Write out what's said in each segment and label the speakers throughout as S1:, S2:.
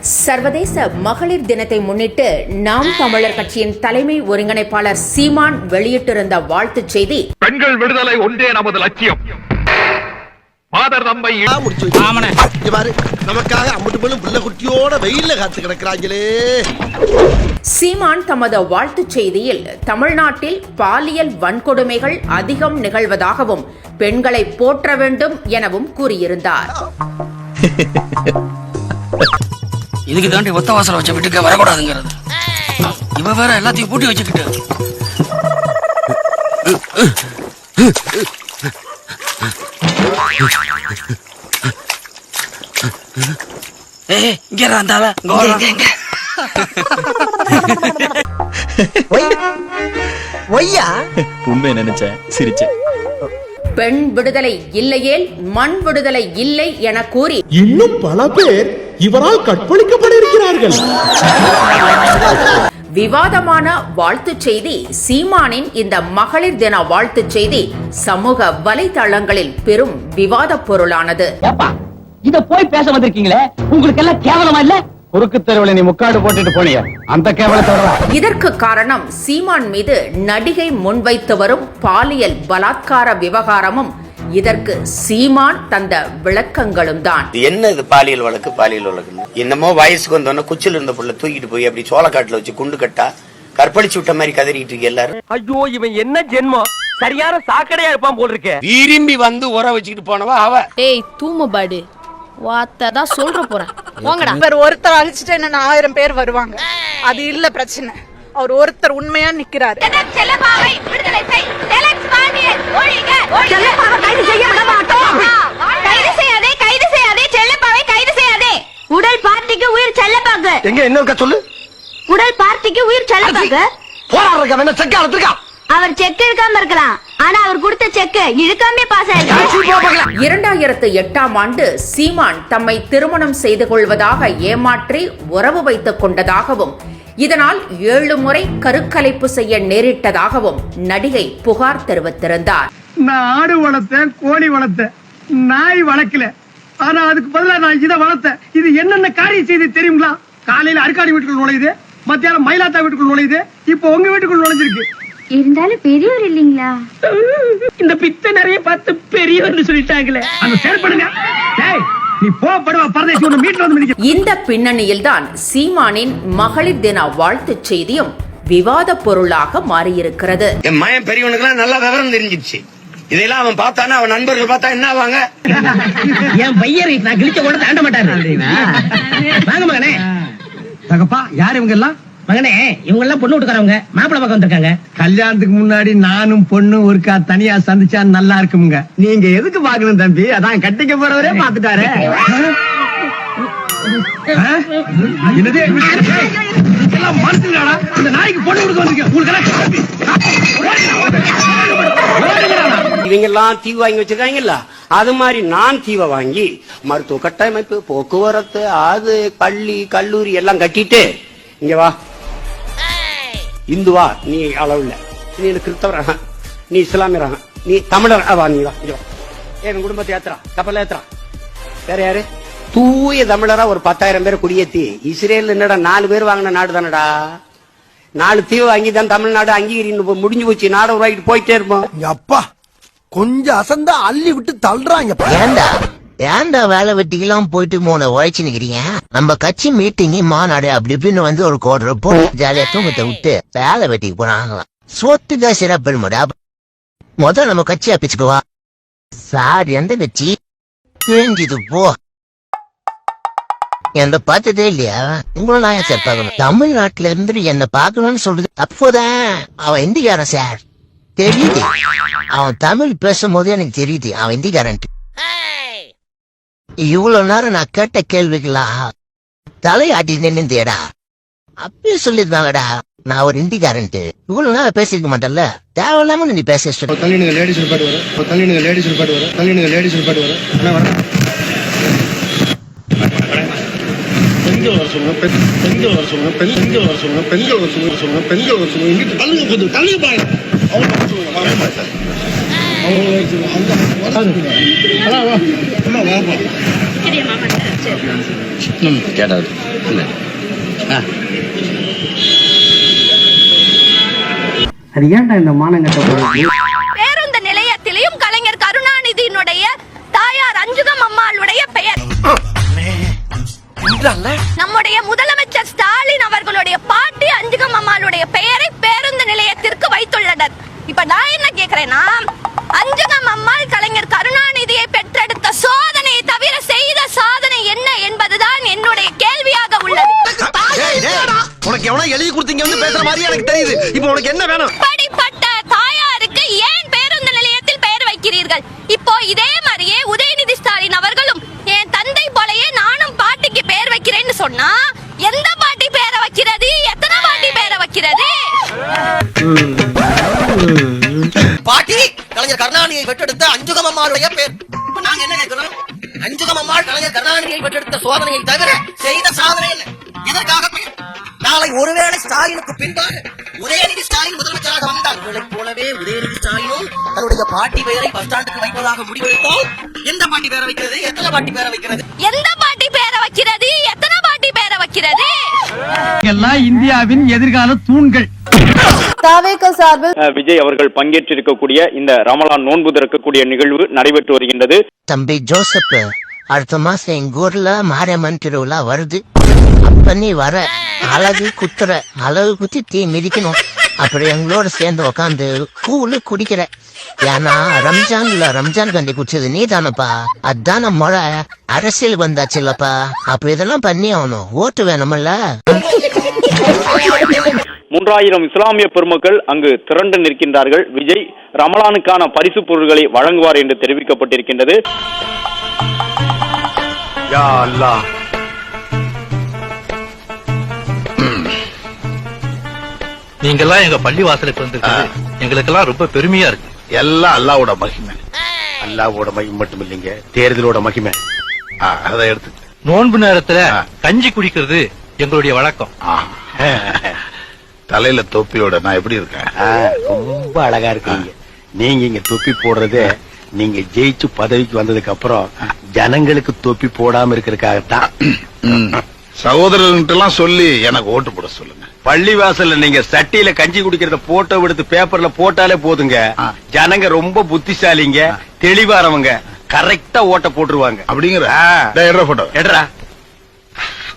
S1: சர்வதேச மகளிர் தினத்தை முன்னிட்டு நாம் தமிழர் கட்சியின் தலைமை ஒருங்கிணைப்பாளர் சீமான் வெளியிட்டிருந்த வாழ்த்துச் செய்தி
S2: பெண்கள் விடுதலை ஒன்றே நமது லட்சியம். மாதர்
S3: நமக்காக அம்பட்டு பிள்ளை குட்டியோட காத்து கிடக்குறாங்களே.
S1: சீமான் தமது வாழ்த்துச் செய்தியில் தமிழ்நாட்டில் பாலியல் வன்கொடுமைகள் அதிகம் நிகழ்வதாகவும் பெண்களை போற்ற வேண்டும் எனவும் கூறியிருந்தார்.
S4: இதுக்கு தாண்டி ஒத்த வாசல வச்ச வீட்டுக்கு வரக்கூடாதுங்கிறது. இவ வேற எல்லாத்தையும் பூட்டி வச்சுக்கிட்டு. ஏய் இங்க இரு, அந்த ஆள. இங்க வா.
S3: ஒய்யா?
S5: உண்மை நினைச்சேன் சிரிச்சேன்.
S1: பெண் விடுதலை இல்லையேல் மண் விடுதலை இல்லை என கூறி
S6: இன்னும் பல பேர் இவரால் கற்பழிக்கப்பட இருக்கிறார்கள்
S1: விவாதமான வாழ்த்துச் செய்தி சீமானின் இந்த மகளிர் தின வாழ்த்துச் செய்தி சமூக வலைதளங்களில் பெரும் விவாதப் பொருளானது.
S7: இத போய் பேச வந்திருக்கீங்களே? உங்களுக்கு எல்லாம் கேவலமா இல்ல? குறுக்கு தெருவுல நீ முக்காடு போட்டுட்டு போனீங்க அந்த கேவலத்தோட
S1: இதற்கு காரணம் சீமான் மீது நடிகை முன்வைத்து வரும் பாலியல் பலாத்கார விவகாரமும் இதற்கு சீமான் தந்த விளக்கங்களும் தான்.
S8: என்ன இது பாலியல் வழக்கு பாலியல் வழக்கு என்னமோ வயசுக்கு வந்தோடனே குச்சில இருந்த புள்ள தூக்கிட்டு போய் அப்படி சோளக்காட்டுல வச்சு குண்டு கட்டா கற்பழிச்சு விட்ட மாதிரி கதறிட்டு இருக்கு எல்லாரும்.
S7: ஐயோ இவன் என்ன ஜென்மம்? சரியான சாக்கடையா இருப்பான் போல் இருக்கே
S8: விரும்பி வந்து உர வச்சுக்கிட்டு போனவா அவ.
S9: டேய் தூம பாடு. வார்த்தை தான் சொல்ற போறேன். போங்கடா
S10: இவர் ஒருத்தர் அழிச்சிட்டு என்ன ஆயிரம் பேர் வருவாங்க? அது இல்ல பிரச்சனை. அவர் ஒருத்தர் உண்மையா நிக்கிறாரு
S9: உடல் பார்ட்டிக்கு உயிர்
S3: என்ன சொல்லு?
S9: உடல் பார்ட்டிக்கு உயிர் செல்லப்பாங்க
S3: போராடுறா என்ன செக்க அழுத்துருக்கா
S9: அவர் செக் இழுக்காம இருக்கலாம். ஆனா அவர் கொடுத்த செக் இழுக்காமே பாஸ்
S1: இரண்டாயிரத்து எட்டாம் ஆண்டு சீமான் தம்மை திருமணம் செய்து கொள்வதாக ஏமாற்றி உறவு வைத்துக் கொண்டதாகவும் இதனால் ஏழு முறை கருக்கலைப்பு செய்ய நேரிட்டதாகவும் நடிகை புகார் தெரிவித்திருந்தார்.
S7: நான் ஆடு வளர்த்தேன் கோழி வளர்த்தேன். நாய் வளர்க்கல. ஆனா அதுக்கு பதிலா நான் இதை வளர்த்தேன். இது என்னென்ன காரியம் செய்து தெரியுங்களா? காலையில அருக்காடி வீட்டுக்குள் நுழையுது மத்தியானம் மயிலாத்தா வீட்டுக்குள் நுழையுது இப்போ உங்க வீட்டுக்குள் நுழைஞ்சிருக்கு.
S9: இருந்தாலும் பெரியவர் இல்லீங்களா?
S7: இந்த பித்த நிறைய பார்த்து பெரியவர்னு சொல்லிட்டாங்களே. அந்த டேய் மிதிக்க.
S1: இந்த பின்னணியில்தான் சீமானின் மகளிர் தின வாழ்த்துச் செய்தியும் விவாத பொருளாக மாறியிருக்கிறது.
S8: என் மயன் பெரியவனுக்கு நல்லா விவரம் தெரிஞ்சிருச்சு இதெல்லாம் அவன் பார்த்தானா அவன் நண்பர்கள் பார்த்தா என்ன ஆவாங்க?
S7: என் பையரை நான் கிழிச்ச கூட தாண்ட மாட்டாரு. வாங்க மகனே. தகப்பா யார் இவங்க எல்லாம் மகனே இவங்க எல்லாம் பொண்ணு விட்டுக்காரவங்க. மாப்பிள்ளை பக்கம் வந்திருக்காங்க. கல்யாணத்துக்கு முன்னாடி நானும் பொண்ணு ஒருக்கா தனியா சந்திச்சா நல்லா இருக்குமுங்க. நீங்க எதுக்கு பாக்கணும் தம்பி? அதான் கட்டிக்க போறவரே பாத்துட்டாரு என்னது? இந்த நாய்க்கு பொண்ணு கொடுக்க வந்திருக்கேன் உங்களுக்கு
S8: இவங்க எல்லாம் தீவு வாங்கி வச்சிருக்காங்கல்ல? அது மாதிரி நான் தீவை வாங்கி மருத்துவ கட்டமைப்பு போக்குவரத்து அது பள்ளி கல்லூரி எல்லாம் கட்டிட்டு இங்க வா. இந்துவா நீ அளவில் நீ கிறிஸ்தவராக நீ இஸ்லாமியராக நீ தமிழர் வா நீ வா இங்க வா. என் குடும்பத்தை ஏத்துறா கப்பல் ஏத்துறா வேற யாரு? தூய தமிழரா ஒரு பத்தாயிரம் பேர் குடியேத்தி. இஸ்ரேல் என்னடா நாலு பேர் வாங்கின நாடு தானடா? நாலு தீவு வாங்கி தான் தமிழ்நாடு அங்கீகரி முடிஞ்சு போச்சு. நாடு உருவாக்கிட்டு போயிட்டே இருப்போம்.
S3: அப்பா. கொஞ்சம் அசந்தா அள்ளி விட்டு தள்ளுறாங்க.
S11: ஏண்டா? ஏண்டா வேலை வெட்டிக்கெல்லாம் போயிட்டு மூணு உழைச்சு நிக்கிறீங்க? நம்ம கட்சி மீட்டிங் மாநாடு அப்படி இப்படின்னு வந்து ஒரு கோடு போட்டு ஜாலியா தூங்கத்தை விட்டு வேலை வெட்டிக்கு போனாங்களாம். சொத்துக்கா சிறப்பெருமடா முதல்ல நம்ம கட்சியா பிச்சுக்குவா சார் எந்த கட்சி? வேண்டியது போ. என்ன பார்த்ததே இல்லையா? உங்களை நான் சார் பார்க்கணும்? தமிழ்நாட்டுல இருந்து என்ன பார்க்கணும்னு சொல்றது அப்போதான் அவன் இந்திக்காரன் சார் தெரியுது. அவன் தமிழ் பேசும்போது எனக்கு தெரியுது. அவன் இந்திக்காரன் இவ்வளவு நேரம் நான் கேட்ட கேள்விகளா? தலையாட்டி நின்னுந்தேடா அப்பயே சொல்லிருந்தாங்கடா நான் ஒரு இந்திக்காரன்ட்டு இவ்வளவு நேரம் பேசிருக்க மாட்டேன்ல. தேவையில்லாம நீ பேச.
S3: தள்ளினுங்க லேடிஸ் பாட்டு வர தள்ளினுங்க லேடிஸ் பாட்டு வர தள்ளினுங்க லேடிஸ் பாட்டு வர அண்ணா வர. பெண்கள் வர சொல்லுங்க பெண் பெண்கள் வர சொல்லுங்க பெண் பெண்கள் வர சொல்லுங்க பெண்கள் வர சொல்லுங்க சொல்லுங்க பெண்கள் வர சொல்லுங்க. இங்கிட்டு தள்ளுங்க கொஞ்சம் தள்ளுங்க பாருங்க.
S4: கேட்டாது
S7: அது ஏன்டா இந்த மானங்கட்ட
S9: பேருந்து அம்மாள் கலைஞர் கருணாநிதியை பெற்றெடுத்த சோதனையை தவிர செய்த சாதனை என்ன என்பதுதான் என்னுடைய கேள்வியாக உள்ளது.
S3: உனக்கு எவனா எழுதி கொடுத்தீங்க வந்து பேசுற மாதிரி எனக்கு தெரியுது. இப்போ உனக்கு என்ன வேணும்?
S9: இப்படிப்பட்ட தாயாருக்கு ஏன் பேருந்து நிலையத்தில் பெயர் வைக்கிறீர்கள்? இப்போ இதே மாதிரியே உதயநிதி ஸ்டாலின் அவர்களும் என் தந்தை போலயே நானும் பாட்டிக்கு பெயர் வைக்கிறேன்னு சொன்னா எந்த பாட்டி பேரை வைக்கிறது? எத்தனை பாட்டி பேரை வைக்கிறது?
S7: பெற்றெடுத்த அஞ்சுகம் அம்மாளுடைய பேர். இப்ப நாங்க என்ன கேட்கிறோம் அஞ்சுகம் அம்மாள் கலைஞர் கருணாநிதியை பெற்றெடுத்த சோதனையை தவிர செய்த சாதனை என்ன? எதற்காக பெயர்? நாளை ஒருவேளை ஸ்டாலினுக்கு பின்பாக உதயநிதி ஸ்டாலின் முதலமைச்சராக வந்தார் இவளைப் போலவே உதயநிதி ஸ்டாலினும் தன்னுடைய பாட்டி பெயரை பஸ் ஸ்டாண்டுக்கு வைப்பதாக முடிவெடுத்தால் எந்த பாட்டி பேரை வைக்கிறது? எத்தனை பாட்டி பேரை வைக்கிறது?
S9: எந்த பாட்டி பேரை வைக்கிறது? எத்தனை பாட்டி பேரை வைக்கிறது?
S7: எல்லாம் இந்தியாவின் எதிர்கால தூண்கள்.
S9: தாவேக சார்பில்
S5: விஜய் அவர்கள் பங்கேற்றிருக்கக்கூடிய இந்த ரமலான் நோன்பு திறக்கக்கூடிய நிகழ்வு நடைபெற்று வருகின்றது.
S11: தம்பி ஜோசப் அடுத்த மாசம் எங்க ஊர்ல மாரியம்மன் திருவிழா வருது. அப்ப நீ வர அழகு குத்துற அழகு குத்தி தீ மிதிக்கணும். அப்புறம் எங்களோட சேர்ந்து உக்காந்து கூழு குடிக்கிற. ஏன்னா ரம்ஜான்ல ரம்ஜான் கண்டி குடிச்சது நீ தானப்பா அதான முறை அரசியல் வந்தாச்சுல்லப்பா அப்ப இதெல்லாம் பண்ணி ஆகணும். ஓட்டு வேணும்ல
S5: மூன்றாயிரம் இஸ்லாமிய பெருமக்கள் அங்கு திரண்டு நிற்கின்றார்கள். விஜய் ரமலானுக்கான பரிசு பொருட்களை வழங்குவார் என்று தெரிவிக்கப்பட்டிருக்கின்றது.
S2: அல்லாஹ்
S6: நீங்கெல்லாம் எங்க பள்ளி வாசலுக்கு வந்திருக்கிறது எங்களுக்கெல்லாம் ரொம்ப பெருமையா இருக்கு.
S3: எல்லாம் அல்லாவோட மகிமை. அல்லாவோட மகிமை மட்டும் இல்லைங்க தேர்தலோட மகிமை. அதை எடுத்து.
S6: நோன்பு நேரத்துல கஞ்சி குடிக்கிறது எங்களுடைய வழக்கம்.
S3: தலையில தொப்பியோட நான் எப்படி இருக்கேன்? ரொம்ப அழகா இருக்கீங்க. நீங்க இங்க தொப்பி போடுறதே நீங்க ஜெயிச்சு பதவிக்கு வந்ததுக்கு அப்புறம் ஜனங்களுக்கு தொப்பி போடாம இருக்கிறதுக்காகத்தான். சகோதரர்கிட்ட எல்லாம் சொல்லி எனக்கு ஓட்டு போட சொல்லுங்க. பள்ளி வாசல்ல நீங்க சட்டியில கஞ்சி குடிக்கிறத போட்டோ எடுத்து பேப்பர்ல போட்டாலே போதுங்க. ஜனங்க ரொம்ப புத்திசாலிங்க தெளிவாரவங்க கரெக்டா ஓட்ட போட்டுருவாங்க. அப்படிங்கிற. போட்டோ எடுறா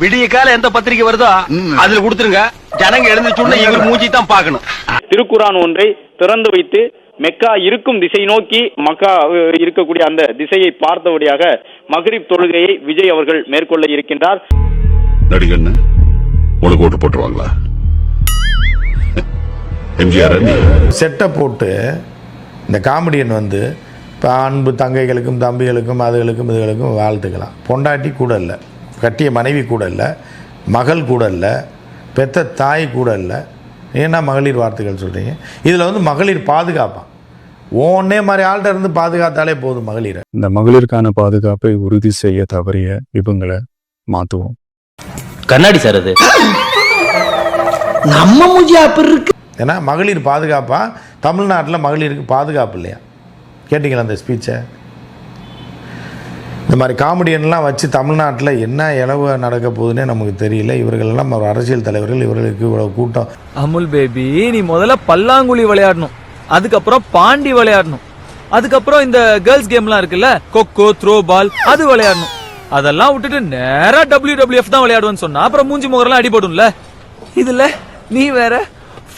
S3: விடிய கால எந்த பத்திரிக்கை வருதோ அதுல கொடுத்துருங்க. ஜனங்க எழுந்துச்சுன்னா எங்க மூஞ்சி தான் பாக்கணும்
S5: திருக்குரான் ஒன்றை திறந்து வைத்து மெக்கா இருக்கும் திசை நோக்கி மக்கா இருக்கக்கூடிய அந்த திசையை பார்த்தபடியாக மகரிப் தொழுகையை விஜய் அவர்கள் மேற்கொள்ள இருக்கின்றார்.
S3: உனக்கு ஓட்டு போட்டுருவாங்களா? எம்ஜிஆர்
S6: செட்டை போட்டு இந்த காமெடியன் வந்து இப்போ அன்பு தங்கைகளுக்கும் தம்பிகளுக்கும் அதுகளுக்கும் இதுகளுக்கும் வாழ்த்துக்கலாம். பொண்டாட்டி கூட இல்லை. கட்டிய மனைவி கூட இல்லை. மகள் கூட இல்லை. பெத்த தாய் கூட இல்லை. ஏன்னா மகளிர் வார்த்தைகள் சொல்கிறீங்க இதில் வந்து மகளிர் பாதுகாப்பான். ஓன்னே மாதிரி ஆள்கிட்ட இருந்து பாதுகாத்தாலே போதும் மகளிரை.
S5: இந்த மகளிருக்கான பாதுகாப்பை உறுதி செய்ய தவறிய இவங்களை மாத்துவோம்.
S4: கண்ணாடி சார் அது.
S7: நம்ம மூஞ்சி அப்படி இருக்கு.
S6: ஏன்னா மகளிர் பாதுகாப்பா? தமிழ்நாட்டில் மகளிருக்கு பாதுகாப்பு இல்லையா? கேட்டிங்களா அந்த ஸ்பீச்சை இந்த மாதிரி காமெடியன்லாம் வச்சு தமிழ்நாட்டில் என்ன இளவு நடக்க போகுதுன்னே நமக்கு தெரியல. இவர்களெல்லாம் ஒரு அரசியல் தலைவர்கள் இவர்களுக்கு இவ்வளவு கூட்டம்.
S5: அமுல் பேபி நீ முதல்ல பல்லாங்குழி விளையாடணும். அதுக்கப்புறம் பாண்டி விளையாடணும். அதுக்கப்புறம் இந்த கேர்ள்ஸ் கேம்லாம் இருக்குல்ல கொக்கோ த்ரோ பால் அது விளையாடணும். அதெல்லாம் விட்டுட்டு நேரா டபிள்யூ டபிள்யூஎஃப் தான் விளையாடுவேன்னு சொன்னா அப்புறம் மூஞ்சி முகரெல்லாம் அடிபடும்ல. இதுல நீ வேற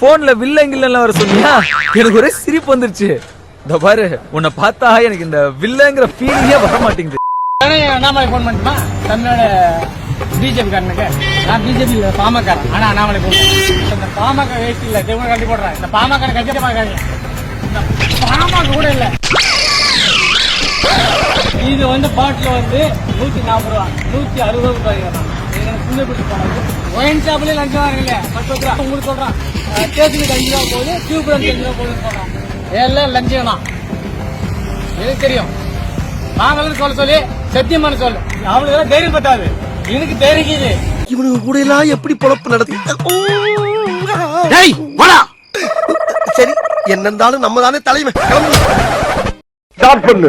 S5: போன்ல வில்லங்கில்லாம் வர சொன்னியா? எனக்கு ஒரே சிரிப்பு வந்துருச்சு. இந்த பாரு உன்னை பார்த்தா எனக்கு இந்த வில்லங்கிற ஃபீலிங்கே வர மாட்டேங்குது
S7: அண்ணாமலை போன் பண்ணுமா தன்னோட பிஜேபி காரனுக்கு. நான் பிஜேபி இல்ல பாமக ஆனா அண்ணாமலை போன் இந்த பாமக வேஸ்ட் இல்ல தேவங்க கட்டி போடுறேன். இந்த பாமக கட்டி பாக்காதீங்க. இந்த பாமக கூட இல்ல. இது வந்து பாட்டில் வந்து நூத்தி நாற்பது ரூபா நூத்தி அறுபது ரூபாய் எனக்கு சின்ன பிடி போனது ஒயின் ஷாப்லயே லஞ்சம் வாங்கல பத்து ரூபா உங்களுக்கு சொல்றேன். தேசிக்கு அஞ்சு ரூபா போகுது டியூப் அஞ்சு ரூபா போகுதுன்னு சொல்றேன் எல்லாம் லஞ்சம் தான் எனக்கு தெரியும். நாங்களும் சொல்ல சொல்லி. சத்தியமான சொல்லு. அவளுக்கு தைரியம் பத்தாது. எனக்கு தெரியுது.
S3: இவனுக்கு கூட எல்லாம் எப்படி பொழப்பு நடத்தி சரி என்ன இருந்தாலும் நம்ம தானே தலைமை. ஸ்டார்ட் பண்ணு.